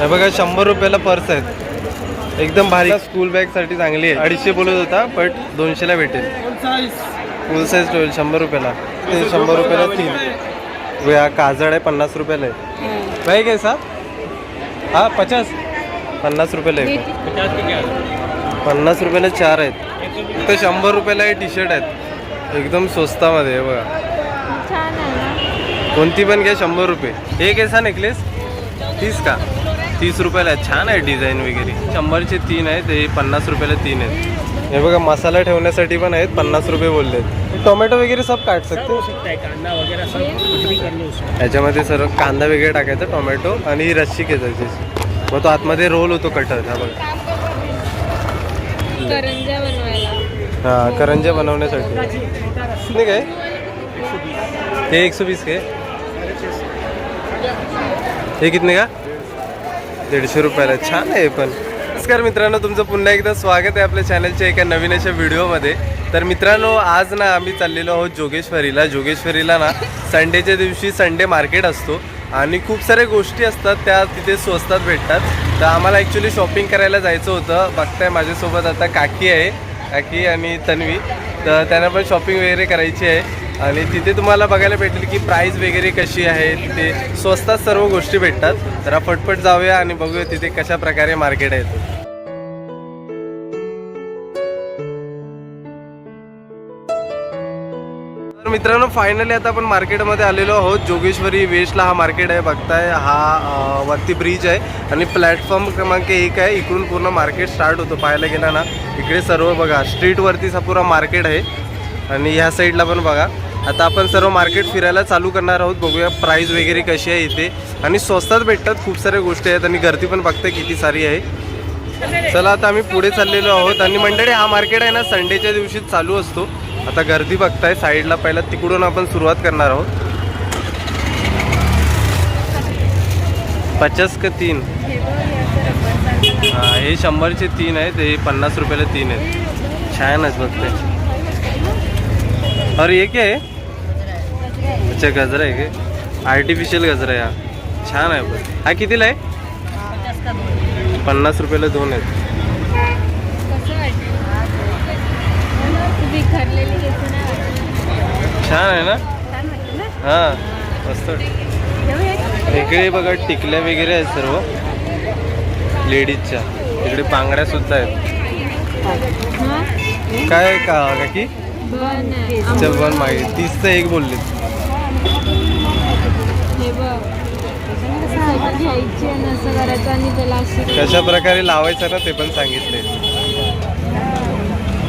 हे बघा शंभर रुपयाला पर्स आहेत. एकदम भारी. स्कूल बॅगसाठी चांगली आहे. अडीचशे बोलत होता बट दोनशेला भेटेल. फुल साईज ठेवेल शंभर रुपयाला. ते शंभर रुपयाला तीन. हा काजळ आहे पन्नास रुपयाला आहे. भाई कैसा हा पचास? पन्नास रुपयाला आहे पन्नास रुपयाला चार आहेत. फक्त शंभर रुपयाला हे टी शर्ट आहेत. एकदम स्वस्तामध्ये आहे बघा. आहे कोणती पण घ्या शंभर रुपये. हे कैसा नेकलेस तीस का? तीस रुपयाला आहे. छान आहे डिझाईन वगैरे. शंभरचे तीन आहेत हे पन्नास रुपयाला तीन आहेत. हे बघा मसाला ठेवण्यासाठी पण आहेत पन्नास रुपये बोलले आहेत. टोमॅटो वगैरे सब काट सकते सकता है कांदा वगैरह सब कुछ भी कर लो उसमें याच्यामध्ये सर्व कांदा वगैरे टाकायचा टोमॅटो आणि ही रस्सी खेचायची मग तो आतमध्ये रोल होतो कटर हा बघा. करंजा बनवायला. हा करंजा बनवण्यासाठी. कितने काय? हे एकशे वीस काय? हे कितने का? दीडशे रुपयाला. छान आहे पण. नमस्कार मित्रांनो तुमचं पुन्हा एकदा स्वागत आहे आपल्या चॅनलच्या एका नवीन अशा व्हिडिओमध्ये तर मित्रांनो आज ना आम्ही चाललेलो आहोत जोगेश्वरीला. जोगेश्वरीला ना संडेच्या दिवशी संडे मार्केट असतो आणि खूप साऱ्या गोष्टी असतात त्या तिथे स्वस्तात भेटतात. तर आम्हाला ॲक्च्युली शॉपिंग करायला जायचं होतं. बघताय माझ्यासोबत आता काकी आहे काकी आणि तन्वी. तर त्यांना पण शॉपिंग वगैरे करायची आहे. आणि तिथे तुम्हाला बघायला भेटेल की प्राईस वगैरे कशी आहे. तिथे स्वस्तात सर्व गोष्टी भेटतात. तर फटफट पटपट जाऊया आणि बघूया तिथे कशा प्रकारे मार्केट आहे. तर मित्रांनो फायनली आता आपण मार्केटमध्ये आलेलो आहोत. जोगेश्वरी वेस्टला हा मार्केट आहे. बघताय हा वरती ब्रिज आहे. आणि प्लॅटफॉर्म क्रमांक एक आहे. इकडून पूर्ण मार्केट स्टार्ट होतो. पाहायला गेला ना इकडे सर्व बघा. स्ट्रीटवरतीच हा पुरा मार्केट आहे. आणि ह्या साईडला पण बघा. आता आपण सर्व मार्केट फिरायला चालू करणार आहोत. बघूया प्राईस वगैरे कशी आहे इथे. आणि स्वस्तात भेटतात खूप साऱ्या गोष्टी आहेत आणि गर्दी पण बघते किती सारी आहे. चला आता आम्ही पुढे चाललेलो आहोत आणि मंडळी हा मार्केट आहे ना संडेच्या दिवशी चालू असतो. आता गर्दी बघताय साईडला पहिला तिकडून आपण सुरुवात करणार आहोत. पचास का तीन? हां हा हे शंभरचे तीन आहेत हे पन्नास रुपयाला तीन आहेत. छान आहेत बघते अरे एक आहे? अच्छा गजरा आहे काय आर्टिफिशियल गजरा आहे हा. छान आहे पण. हा कितीला आहे? पन्नास रुपयाला दोन आहेत. छान आहे ना? हां मस्त. इकडे बघा टिकल्या वगैरे आहेत सर्व. लेडीजच्या. इकडे बांगड्या सुद्धा आहेत. काय का काकी? चल वन मागे तीसचं एक बोलले. कशा प्रकारे लावायचं ना ते पण सांगितले.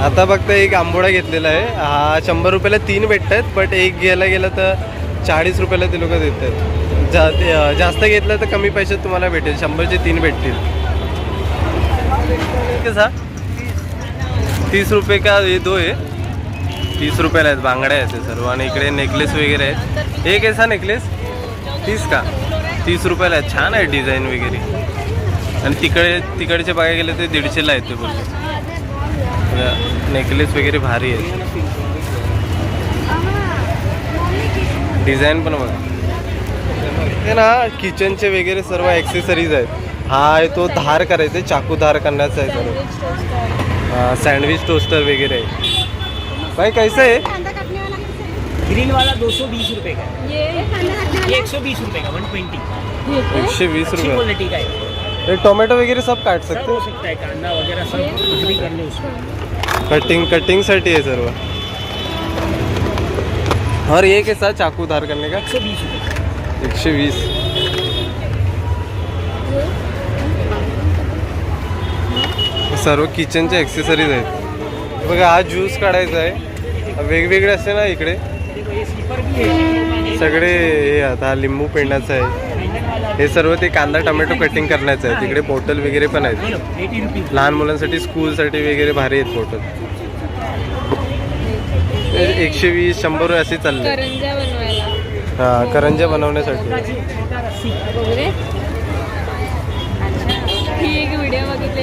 आता फक्त एक आंबोडा घेतलेला आहे. हा शंभर रुपयाला तीन भेटतात बट एक घ्यायला गेलं तर चाळीस रुपयाला ते लोक देतात. जा ते, अं, जास्त घेतलं तर कमी पैशात तुम्हाला भेटेल. शंभरचे तीन भेटतील. कसा तीस रुपये का हे दो आहे तीस रुपयाला आहेत बांगड्या आहेत ते सर्व. आणि इकडे नेकलेस वगैरे आहेत. एक आहे सा नेकलेस तीस का? तीस रुपयाला आहेत. छान आहे डिझाईन वगैरे. आणि तिकडे तिकडचे बघायला गेले ते दीडशेला आहेत ते बोलले नेकलेस वगैरे भारी आहे डिझाईन पण बघा. ते ना किचनचे वगैरे सर्व ॲक्सेसरीज आहेत. हा आहे तो धार करायचा चाकू धार करण्याचा आहे सर्व. सँडविच टोस्टर वगैरे आहे. भाई कैसे? ग्रीन वाला दो सौ बीस रुपये का ये ये एक सौ बीस रुपये का वन ट्वेंटी रुपये क्वालिटी का। है। हे। टोमॅटो सब काट सकते हो सकता है कांदा वगैरह सब कुछ भी कर लो उसमें। कटिंग कटिंगसाठी आहे सर्व और ये कैसा चाकू धार करने का? एक सौ बीस रुपये एकशे वीस सर्व किचनचे ॲक्सेसरीज आहेत बघा हा ज्यूस काढायचा आहे। वेगवेगळे असते ना इकडे. सगळे हे आता लिंबू पेंडाचं आहे. हे सर्व ते कांदा टोमॅटो कटिंग करण्याचं आहे. तिकडे बॉटल वगैरे पण आहेत. लहान मुलांसाठी स्कूलसाठी वगैरे भारी आहेत बॉटल एकशे वीस शंभर असे चालले. हां करंजा बनवण्यासाठी.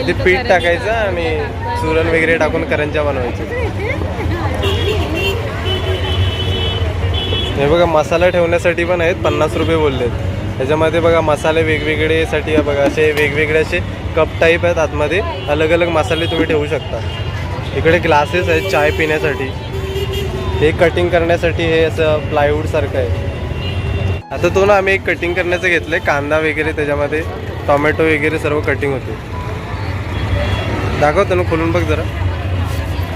ते पीठ टाकायचं आणि. चुरण वगैरे टाकून करंजा बनवायचे हे बघा मसाला ठेवण्यासाठी पण आहेत पन्नास रुपये बोललेत. त्याच्यामध्ये बघा मसाले वेगवेगळेसाठी बघा असे वेगवेगळे असे कप टाईप आहेत आतमध्ये. अलग अलग मसाले तुम्ही ठेवू शकता. इकडे ग्लासेस आहेत चाय पिण्यासाठी. हे कटिंग करण्यासाठी हे असं प्लायवूडसारखं आहे. आता तो ना आम्ही एक कटिंग करण्याचं घेतलंय कांदा वगैरे त्याच्यामध्ये टोमॅटो वगैरे सर्व कटिंग होते. दाखवतो ना खोलून बघ जरा.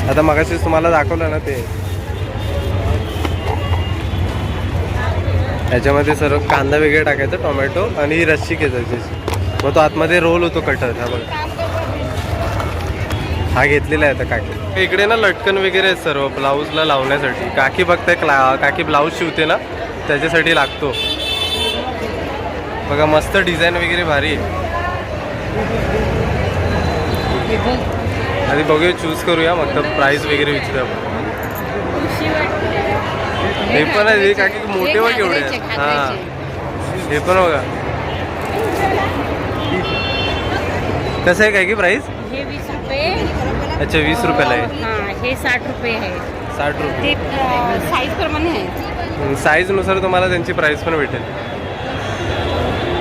आता मगाशीच तुम्हाला दाखवलं ना ते. याच्यामध्ये सर्व कांदा वगैरे टाकायचा टोमॅटो आणि ही रस्सी घेतायची मग तो आतमध्ये रोल होतो कटर हा बघा. हा घेतलेला आहे आता काकी. इकडे ना लटकन वगैरे आहेत सर्व ब्लाऊजला लावण्यासाठी. काकी बघताय क्ला काकी ब्लाऊज शिवते ना त्याच्यासाठी लागतो. बघा मस्त डिझाईन वगैरे भारी आहे. आधी बघूया चूज करूया मग तर प्राईस वगैरे विचारूया हे पण आहे हे काकी मोठे बघ एवढे हा. हे पण बघा. कसं आहे काय की प्राईस हे वीस रुपये. अच्छा वीस रुपयाला आहे. हा हे साठ रुपये आहे. साठ रुपये. साईज प्रमाणे आहे. साईजनुसार तुम्हाला त्यांची प्राईस पण भेटेल.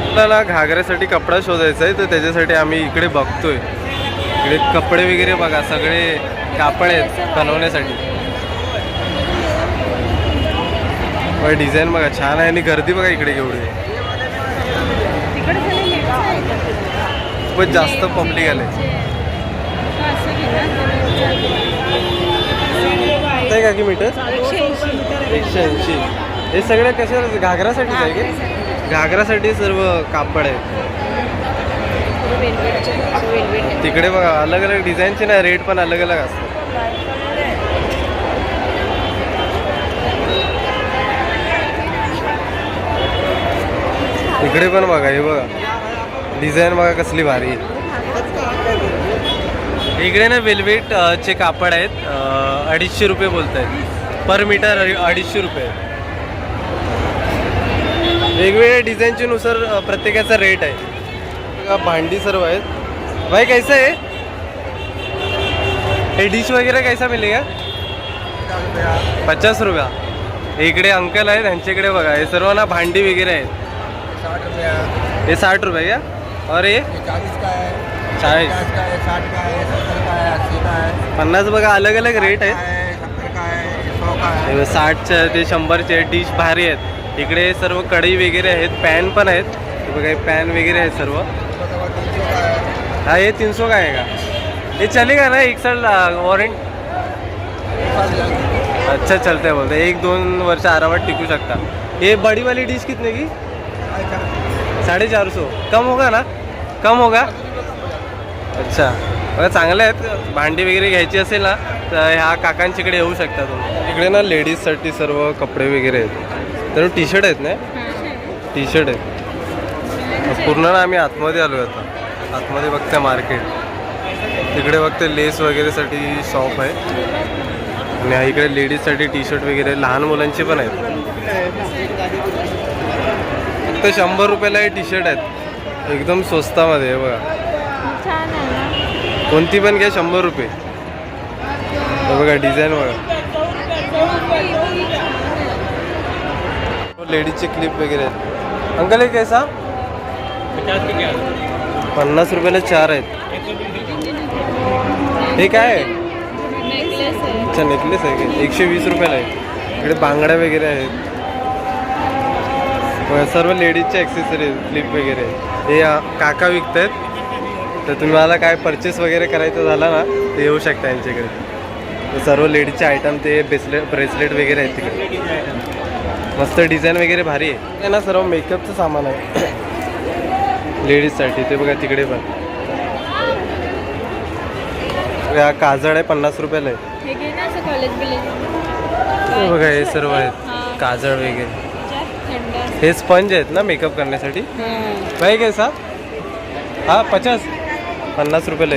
आपल्याला घागऱ्यासाठी कपडा शोधायचा आहे तर त्याच्यासाठी आम्ही इकडे बघतोय. इकडे कपडे वगैरे बघा सगळे कापड आहेत बनवण्यासाठी. बघा डिझाईन बघा छान आहे आणि गर्दी बघा इकडे केवढी? खूपच जास्त पब्लिक आले आहे. का की मीटर एकशे ऐंशी. हे सगळे कशा घागरासाठी आहे की? घागरासाठी सर्व कापड आहे. तिकडे बघा अलग अलग डिझाईनचे ना रेट पण अलग अलग असतात. इकडे पण बघा हे बघा. डिझाईन बघा कसली भारी. आहे इकडे ना वेल्वेट चे कापड आहेत. अडीचशे रुपये बोलत आहेत पर मीटर अडी- अडीचशे रुपये. वेगवेगळ्या डिझाईनच्या नुसार प्रत्येकाचा रेट आहे. भांडी सर्व आहेत. भाई कैसा आहे? हे डिश वगैरे कैसा मिळेल का पचास रुपया. इकडे अंकल आहेत त्यांच्याकडे बघा. हे सर्व ना भांडी वगैरे आहेत. साठ रुपया हे। साठ रुपये क्या? और हे ये चालीस का है। चाळीस का है साठ का है सत्तर का है का है। पन्नास बघा अलग अलग रेट का आहेत. है सत्तर का है सौ का है। हे साठच्या ते शंभरचे डिश भारी आहेत. इकडे सर्व कढई वगैरे आहेत पॅन पण आहेत. हे बघा हे पॅन वगैरे आहेत सर्व. का है हा हे तीन सौ का आहे का? हे चलेगा ना एक साल वॉरंट अच्छा चलते बोलते एक दोन वर्ष आरामात टिकू शकता. ये बड़ी वाली डिश कितने की? साढ़े चार सौ कम होगा ना? कम होगा? अच्छा. बघा चांगले आहेत. भांडी वगैरे घ्यायची असेल ना तर ह्या काकांच्याकडे येऊ शकता तुम्ही. इकडे ना लेडीजसाठी सर्व कपडे वगैरे आहेत. तर टी शर्ट आहेत ना? T shirt. आहेत. पूर्ण ना आम्ही आतमध्ये आलो आता. आतमध्ये बघते मार्केट. तिकडे बघते लेस वगैरेसाठी शॉप आहे. आणि इकडे लेडीजसाठी टी शर्ट वगैरे लहान मुलांचे पण आहेत. फक्त शंभर रुपयाला हे टी शर्ट आहेत. एकदम स्वस्तामध्ये आहे बघा. छान आहे ना? कोणती पण घ्या शंभर रुपये. हे बघा डिझाईन बघा. लेडीजचे क्लिप वगैरे आहेत. अंकल हे कैसा? पन्नास रुपयाला चार आहेत. हे काय? आहे नेकलेस आहे. अच्छा नेकलेस आहे. का एकशे वीस रुपयाला आहे. इकडे बांगड्या वगैरे आहेत. सर्व लेडीजचे ॲक्सेसरीज क्लिप वगैरे. हे काका विकत आहेत तर तुम्हाला काय परचेस वगैरे करायचं झालं ना ते येऊ शकता यांच्याकडे. तर सर्व लेडीजचे आयटम ते ब्रेसलेट ब्रेसलेट वगैरे आहेत तिकडे. मस्त डिझाईन वगैरे भारी आहे. ना सर्व मेकअपचं सामान आहे. लेडीजसाठी ते बघा तिकडे पण. हा काजळ आहे पन्नास रुपयाला आहे. बघा हे सर्व आहेत. काजळ वगैरे. हे स्पंज आहेत ना मेकअप करण्यासाठी. भाई कैसा हा? पचास? पन्नास रुपयाला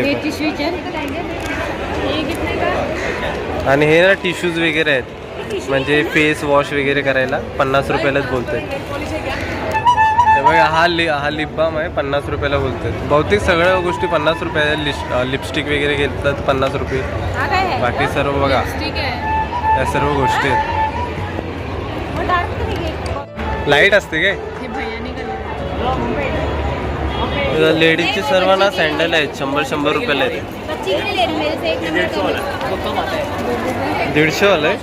आणि हे ना टिश्यूज वगैरे आहेत. म्हणजे फेस वॉश वगैरे करायला पन्नास रुपयालाच बोलतोय. हे बघा हा लि हा लिप बाम आहे पन्नास रुपयाला बोलतोय. बहुतेक सगळ्या गोष्टी पन्नास रुपये लिस्ट लिपस्टिक वगैरे घेतलं पन्नास रुपये. काय बाकी सर्व बघा. या सर्व गोष्टी आहेत. लाइट असते काय? हे भैयाने कलर लेडीजचे सर्व ना सँडल आहेत शंभर शंभर रुपयाला आहेत दीडशे वाला? आहे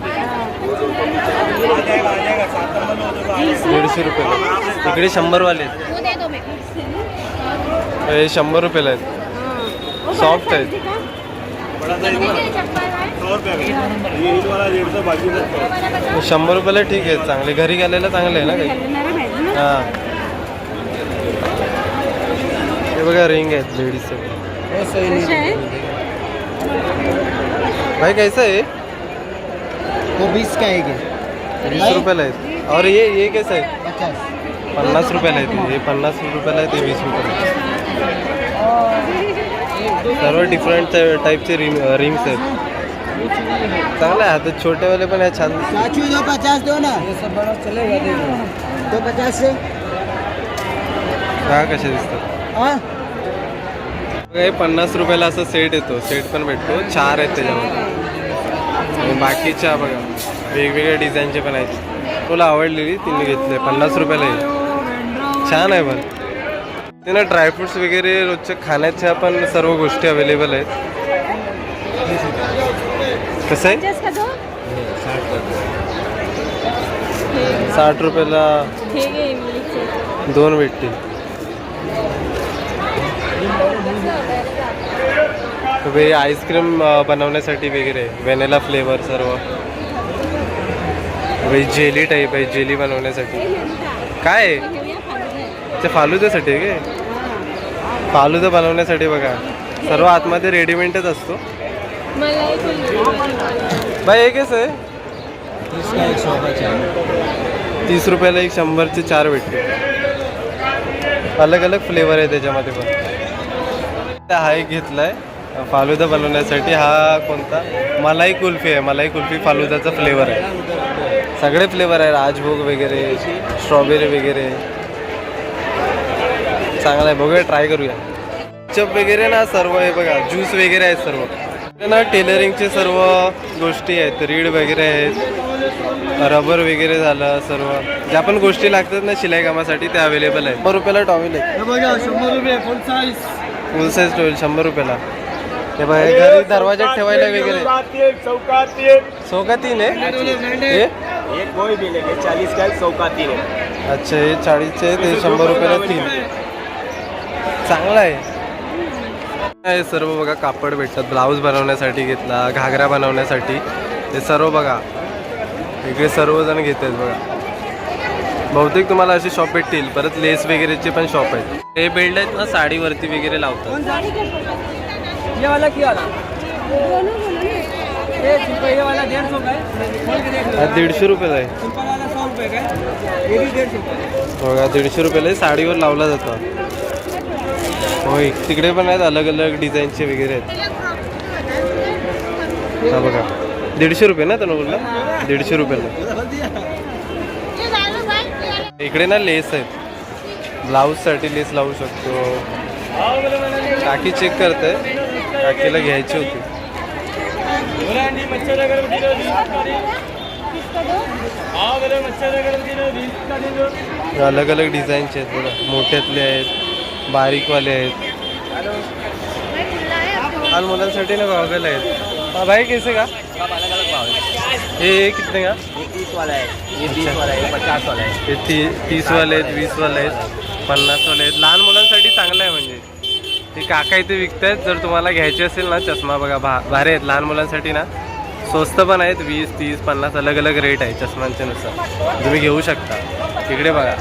दीडशे रुपयाला इकडे शंभर वाले आहेत. हे शंभर रुपयाला आहेत. सॉफ्ट आहेत शंभर रुपयाला ठीक आहे चांगले. घरी घालायला चांगले आहे ना काही? हाँ. हे बघा रिंग आहेत लेडीज़ भाई कैसा है? वो बीस का है वीस रुपयाला आहेत. और ये ये कैसा आहे? पचास. पन्नास रुपयाला आहे हे पन्नास रुपयाला आहे ते वीस रुपयाला सर्व डिफरंट टाईपचे रिंग रिंग्स आहेत. चांगले आहे आता छोटेवाले पण आहे छान. दो पचास दो ना. ये सब बड़ा चलेगा दो पचास से हा कसे दिसतात? हाँ? बघा, हे पन्नास रुपयाला असं सेट येतो. सेट पण भेटतो. चार आहेत त्याच्यामध्ये. आणि बाकीच्या बघा वेगवेगळ्या डिझाईनचे पण आहेत. तुला आवडलेली तिने घेतले. पन्नास रुपयाला आहे. छान आहे पण. ते ना ड्रायफ्रुट्स वगैरे रोजच्या खाण्याच्या पण सर्व गोष्टी अवेलेबल आहेत. कसं आहे? साठ रुपयाला दोन भेटतील. हे आईस्क्रीम बनवण्यासाठी वगैरे व्हॅनिला फ्लेवर सर्व. जेली टाईप आहे जेली बनवण्यासाठी. काय? आहे ते फालुद्यासाठी आहे काय फालुदा बनवण्यासाठी बघा. सर्व आतमध्ये रेडीमेडच असतो. बाई हे कसं आहे? इसका एक सौ पचास तीस रुपयाला एक शंभरचे चार भेटते. अलग अलग फ्लेवर आहे त्याच्यामध्ये पण. हा एक घेतलाय फालुदा बनवण्यासाठी. हा कोणता? मलाई कुल्फी आहे. मलाई कुल्फी फालुदाचा फ्लेवर आहे. सगळे फ्लेवर आहे. राजभोग वगैरे स्ट्रॉबेरी वगैरे. चांगला आहे. बघूया ट्राय करूया. चप वगैरे ना सर्व आहे बघा. ज्यूस वगैरे आहेत सर्व. ना टेलरिंगचे सर्व गोष्टी आहेत. रीड वगैरे आहेत. रबर वगैरे झालं सर्व. ज्या पण गोष्टी लागतात ना शिलाई कामासाठी ते अवेलेबल आहे शंभर रुपयाला टॉवेल आहे. बघा शंभर रुपये full size full size towel शंभर रुपयाला. हे बघा घरी दरवाजात ठेवायला वगैरे. सौ का तीन आहे हे एक कोई भी लेंगे चालीस का सौ का तीन है अच्छा हे चाळीसचे ते शंभर रुपयाला तीन. चांगलं आहे. हे सर्व बघा कापड भेटतात ब्लाऊज बनवण्यासाठी घेतला घागरा बनवण्यासाठी. हे सर्व बघा इकडे सर्वजण घेत आहेत बघा. बहुतेक तुम्हाला असे शॉप भेटतील परत लेस वगैरेचे पण शॉप आहेत. हे बेल्ट आहेत ना साडीवरती वगैरे लावतात. दीडशे रुपयाला आहे. बघा दीडशे रुपयाला साडीवर लावला जातो. होय तिकडे पण आहेत अलग अलग डिझाईनचे वगैरे आहेत. हा बघा. दीडशे रुपये ना त्यानं बोलला? दीडशे रुपयाला. इकडे ना लेस आहेत. ब्लाऊजसाठी लेस लावू शकतो. काकी चेक करते काकीला घ्यायची होती. अलग अलग डिझाईनचे आहेत बघा. मोठ्यातले आहेत. बारीकवाले आहेत. लहान मुलांसाठी ना गॉगल आहेत. हा भाई कैसे का? हे कितने का? तीस वाला वाला पचास वाला हे ती तीसवाले आहेत वीसवाले आहेत पन्नासवाले आहेत. लहान मुलांसाठी चांगलं आहे म्हणजे. ते काका इथे विकतायत. जर तुम्हाला घ्यायचे असेल ना चष्मा बघा भा भारी आहेत लहान मुलांसाठी ना. स्वस्त पण आहेत वीस तीस पन्नास अलग अलग रेट आहे चष्मांच्या नुसार. तुम्ही घेऊ शकता. तिकडे बघा.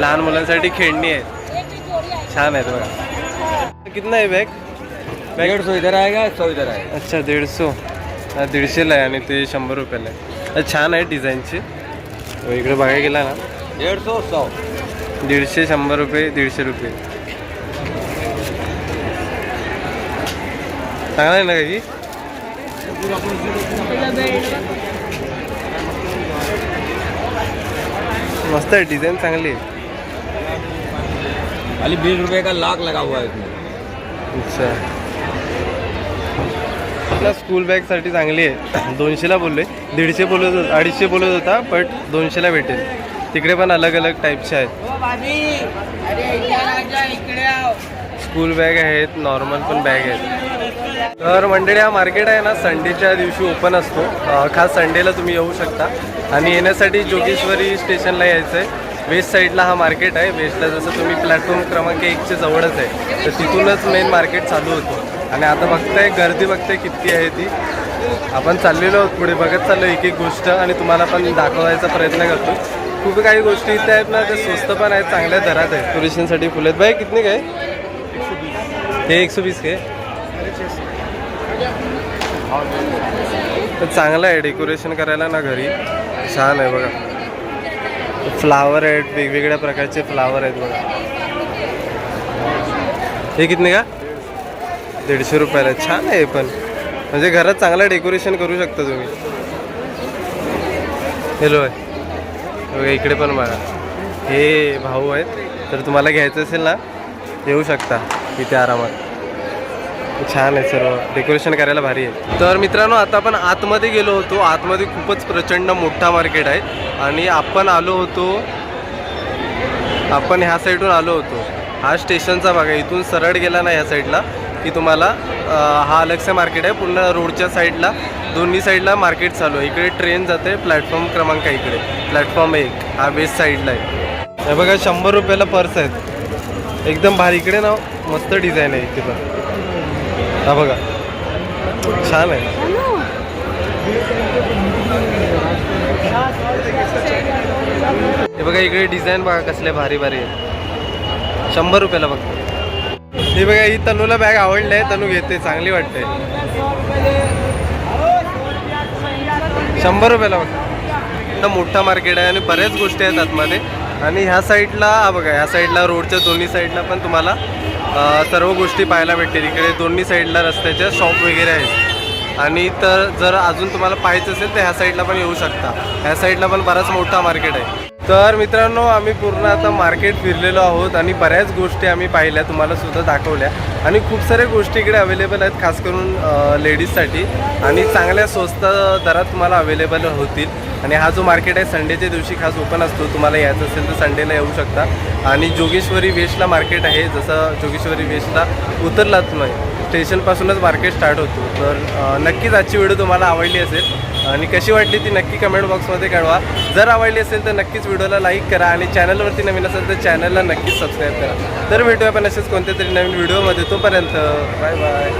लहान मुलांसाठी खेळणी आहेत. छान आहेत बघा कितना आहे बॅग डेढ़ सौ इधर आएगा सौ इधर आएगा। अच्छा दीडशे हा दीडशेला आहे आणि ते शंभर रुपयाला आहे. छान आहे डिझाईनची. इकडे बघायला गेला ना. डेढ़ सौ सौ। दीडशे शंभर रुपये दीडशे रुपये. चांगला आहे ना काही? मस्त आहे डिझाईन चांगली आहे. खाली बीस रुपए का लाख लगा हुआ है इसमें। अच्छा। आपल्या स्कूल बॅगसाठी चांगली आहे. दोनशेला बोलले दीडशे बोलत होता अडीचशे बोलत होता बट दोनशेला भेटेल. तिकडे पण अलग अलग टाईपचे आहेत. हो भाभी. अरे इकडे राजा इकडे आव स्कूल बॅग आहेत नॉर्मल पण बॅग आहेत. तर मंडळी हा मार्केट आहे ना संडेच्या दिवशी ओपन असतो. खास संडेला तुम्ही येऊ शकता. आणि येण्यासाठी जोगेश्वरी स्टेशनला यायचं आहे वेस्ट साईडला हा मार्केट आहे. वेस्टला जसं तुम्ही प्लॅटफॉर्म क्रमांक एकच्या जवळच आहे तर तिथूनच मेन मार्केट चालू होतं. आणि आता बघताय गर्दी बघताय किती आहे ती. आपण चाललेलो आहोत पुढे बघत चाललो एक एक गोष्ट आणि तुम्हाला पण दाखवायचा प्रयत्न करतो. खूप काही गोष्टी इथे आहेत ना ते स्वस्त पण आहेत चांगल्या दरात आहेत. टुरिस्टांसाठी फुले आहेत. बाई कितने काय? हे एकशे वीस के. तर चांगलं आहे डेकोरेशन करायला ना घरी. छान आहे बघा. फ्लावर आहेत वेगवेगळ्या प्रकारचे फ्लावर आहेत बघा. हे कितने का? दीडशे रुपयाला छान आहे पण. म्हणजे घरात चांगलं डेकोरेशन करू शकता तुम्ही. हॅलो आहे बघा इकडे पण बघा. हे भाऊ आहेत. तर तुम्हाला घ्यायचं असेल ना येऊ शकता इथे आरामात. छान आहे सर्व. डेकोरेशन करायला भारी आहे. तर मित्रांनो आता आपण आतमध्ये गेलो होतो. आतमध्ये खूपच प्रचंड मोठा मार्केट आहे. आणि आपण आलो होतो आपण ह्या साईडून आलो होतो. हा स्टेशनचा भाग आहे. इथून सरळ गेला ना ह्या साईडला की तुम्हाला हा अलगसे मार्केट आहे. पूर्ण रोडच्या साईडला दोन्ही साईडला मार्केट चालू आहे. इकडे ट्रेन जाते प्लॅटफॉर्म क्रमांक आहे इकडे. प्लॅटफॉर्म एक हा वेस्ट साईडला आहे. हे बघा शंभर रुपयाला पर्स आहेत. एकदम भारी. इकडे ना मस्त डिझाईन आहे इथे पण. हा बघा. छान आहे. हे बघा इकडे डिझाईन बघा कसले भारी भारी आहे शंभर रुपयाला बघा. हे बघा ही तनूला बॅग आवडली आहे. तनू घेते चांगली वाटते. शंभर रुपयाला बघा. इथं मोठा मार्केट आहे आणि बऱ्याच गोष्टी आहेत आतमध्ये. आणि ह्या साईडला हा बघा ह्या साईडला रोडच्या दोन्ही साईडला पण तुम्हाला सर्व गोष्टी पाहायला भेटतील. इकडे दोन्ही साईडला रस्त्याच्या शॉप वगैरे आहेत. आणि तर जर अजून तुम्हाला पाहायचं असेल तर ह्या साईडला पण येऊ शकता. ह्या साईडला पण बराच मोठा मार्केट आहे. तर मित्रांनो आम्ही पूर्ण आता मार्केट फिरलेलो आहोत आणि बऱ्याच गोष्टी आम्ही पाहिल्या तुम्हाला सुद्धा दाखवल्या. आणि खूप साऱ्या गोष्टी इकडे अवेलेबल आहेत खास करून लेडीजसाठी आणि चांगल्या स्वस्त दरात तुम्हाला अवेलेबल होतील. आणि हा जो मार्केट आहे संडेच्या दिवशी खास ओपन असतो. तुम्हाला यायचं असेल तर संडेला येऊ शकता. आणि जोगेश्वरी वेस्टला मार्केट आहे. जसं जोगेश्वरी वेस्टला उतरलाच नाही स्टेशनपासूनच मार्केट स्टार्ट होतो. तर नक्कीच आजची व्हिडिओ तुम्हाला आवडली असेल. आणि कशी वाटली ती नक्की कमेंट बॉक्समध्ये कळवा. जर आवडली असेल तर नक्कीच व्हिडिओला लाईक करा आणि चॅनलवरती नवीन असेल तर चॅनलला नक्कीच सबस्क्राईब करा. तर भेटूया पण असेच कोणत्या तरी नवीन व्हिडिओमध्ये. तोपर्यंत बाय बाय